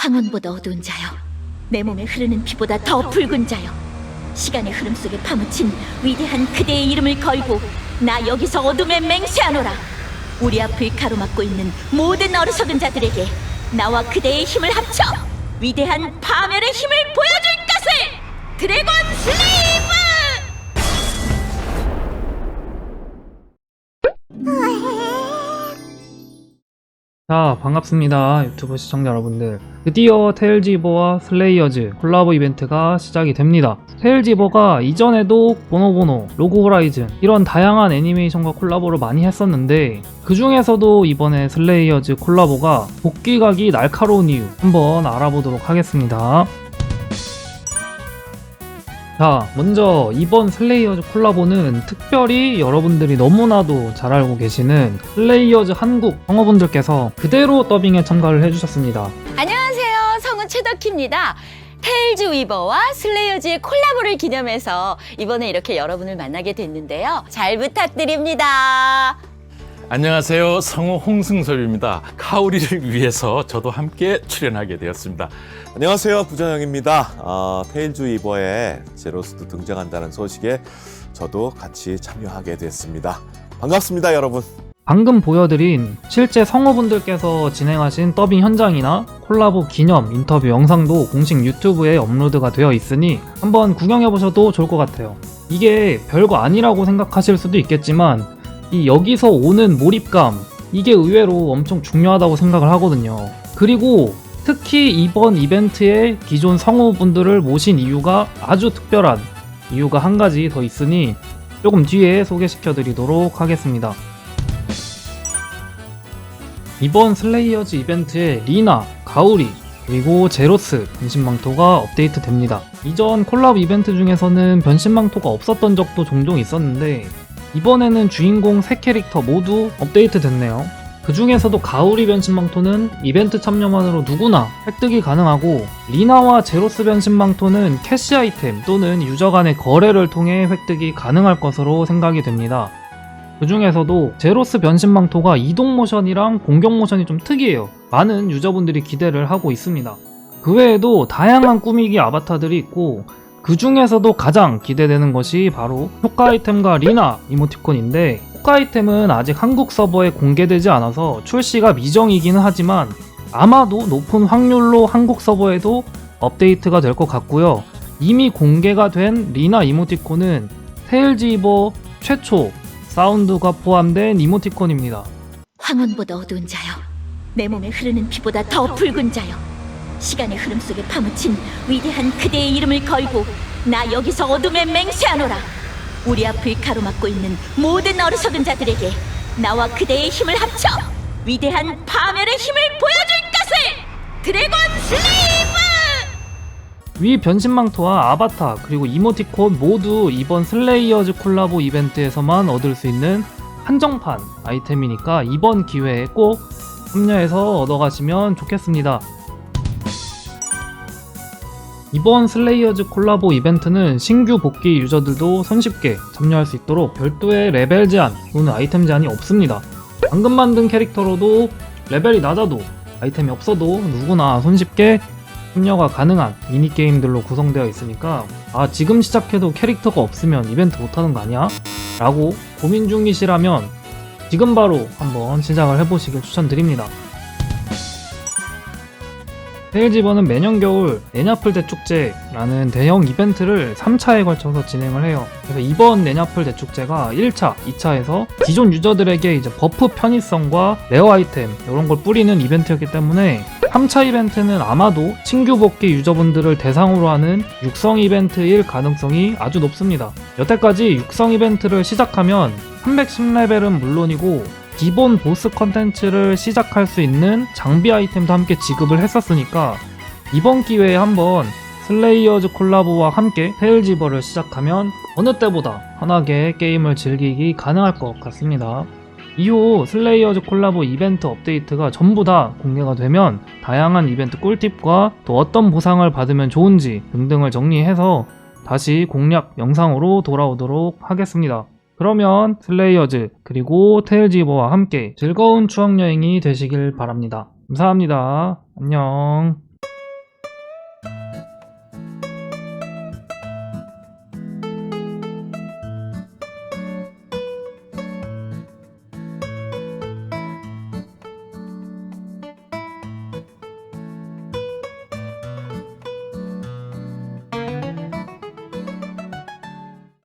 황혼보다 어두운 자여, 내 몸에 흐르는 피보다 더 붉은 자여, 시간의 흐름 속에 파묻힌 위대한 그대의 이름을 걸고 나 여기서 어둠에 맹세하노라. 우리 앞을 가로막고 있는 모든 어리석은 자들에게 나와 그대의 힘을 합쳐 위대한 파멸의 힘을 보여줄 것을 드래곤 자 반갑습니다 유튜브 시청자 여러분들. 드디어 테일지버와 슬레이어즈 콜라보 이벤트가 시작이 됩니다. 테일지버가 이전에도 보노보노, 로그 호라이즌 이런 다양한 애니메이션과 콜라보를 많이 했었는데 그 중에서도 이번에 슬레이어즈 콜라보가 복귀각이 날카로운 이유 한번 알아보도록 하겠습니다 자, 먼저 이번 슬레이어즈 콜라보는 특별히 여러분들이 너무나도 잘 알고 계시는 슬레이어즈 한국 성우분들께서 그대로 더빙에 참가를 해주셨습니다. 안녕하세요. 성우 최덕희입니다. 테일즈 위버와 슬레이어즈의 콜라보를 기념해서 이번에 이렇게 여러분을 만나게 됐는데요. 잘 부탁드립니다. 안녕하세요. 성우 홍승섭입니다. 카오리를 위해서 저도 함께 출연하게 되었습니다. 안녕하세요 부전영입니다. 어, 테일즈 이버에 제로스도 등장한다는 소식에 저도 같이 참여하게 됐습니다. 반갑습니다 여러분. 방금 보여드린 실제 성우분들께서 진행하신 더빙 현장이나 콜라보 기념 인터뷰 영상도 공식 유튜브에 업로드가 되어 있으니 한번 구경해보셔도 좋을 것 같아요. 이게 별거 아니라고 생각하실 수도 있겠지만 이 여기서 오는 몰입감 이게 의외로 엄청 중요하다고 생각을 하거든요. 그리고 특히 이번 이벤트에 기존 성우분들을 모신 이유가 아주 특별한 이유가 한 가지 더 있으니 조금 뒤에 소개시켜 드리도록 하겠습니다. 이번 슬레이어즈 이벤트에 리나, 가오리, 그리고 제로스 변신망토가 업데이트 됩니다. 이전 콜라보 이벤트 중에서는 변신망토가 없었던 적도 종종 있었는데 이번에는 주인공 세 캐릭터 모두 업데이트 됐네요. 그 중에서도 가오리 변신망토는 이벤트 참여만으로 누구나 획득이 가능하고 리나와 제로스 변신망토는 캐시 아이템 또는 유저 간의 거래를 통해 획득이 가능할 것으로 생각이 됩니다. 그 중에서도 제로스 변신망토가 이동 모션이랑 공격 모션이 좀 특이해요. 많은 유저분들이 기대를 하고 있습니다. 그 외에도 다양한 꾸미기 아바타들이 있고 그 중에서도 가장 기대되는 것이 바로 효과 아이템과 리나 이모티콘인데 효과 아이템은 아직 한국 서버에 공개되지 않아서 출시가 미정이기는 하지만 아마도 높은 확률로 한국 서버에도 업데이트가 될 것 같고요. 이미 공개가 된 리나 이모티콘은 테일지버 최초 사운드가 포함된 이모티콘입니다. 황혼보다 어두운 자여, 내 몸에 흐르는 피보다 더 붉은 자여, 시간의 흐름 속에 파묻힌 위대한 그대의 이름을 걸고 나 여기서 어둠에 맹세하노라. 우리 앞을 가로막고 있는 모든 어리석은 자들에게 나와 그대의 힘을 합쳐 위대한 파멸의 힘을 보여줄 것을 드래곤 슬레이브! 위 변신망토와 아바타 그리고 이모티콘 모두 이번 슬레이어즈 콜라보 이벤트에서만 얻을 수 있는 한정판 아이템이니까 이번 기회에 꼭 참여해서 얻어가시면 좋겠습니다. 이번 슬레이어즈 콜라보 이벤트는 신규 복귀 유저들도 손쉽게 참여할 수 있도록 별도의 레벨 제한 또는 아이템 제한이 없습니다. 방금 만든 캐릭터로도 레벨이 낮아도 아이템이 없어도 누구나 손쉽게 참여가 가능한 미니게임들로 구성되어 있으니까 아 지금 시작해도 캐릭터가 없으면 이벤트 못하는 거 아니야? 라고 고민 중이시라면 지금 바로 한번 시작을 해보시길 추천드립니다. 세일지버는 매년 겨울 내냐풀 대축제라는 대형 이벤트를 3차에 걸쳐서 진행을 해요. 그래서 이번 내냐풀 대축제가 1차, 2차에서 기존 유저들에게 이제 버프 편의성과 레어 아이템 이런 걸 뿌리는 이벤트였기 때문에 3차 이벤트는 아마도 신규 복귀 유저분들을 대상으로 하는 육성 이벤트일 가능성이 아주 높습니다. 여태까지 육성 이벤트를 시작하면 310레벨은 물론이고 기본 보스 컨텐츠를 시작할 수 있는 장비 아이템도 함께 지급을 했었으니까 이번 기회에 한번 슬레이어즈 콜라보와 함께 테일지버를 시작하면 어느 때보다 편하게 게임을 즐기기 가능할 것 같습니다. 이후 슬레이어즈 콜라보 이벤트 업데이트가 전부 다 공개가 되면 다양한 이벤트 꿀팁과 또 어떤 보상을 받으면 좋은지 등등을 정리해서 다시 공략 영상으로 돌아오도록 하겠습니다. 그러면 슬레이어즈 그리고 테일지버와 함께 즐거운 추억여행이 되시길 바랍니다. 감사합니다. 안녕.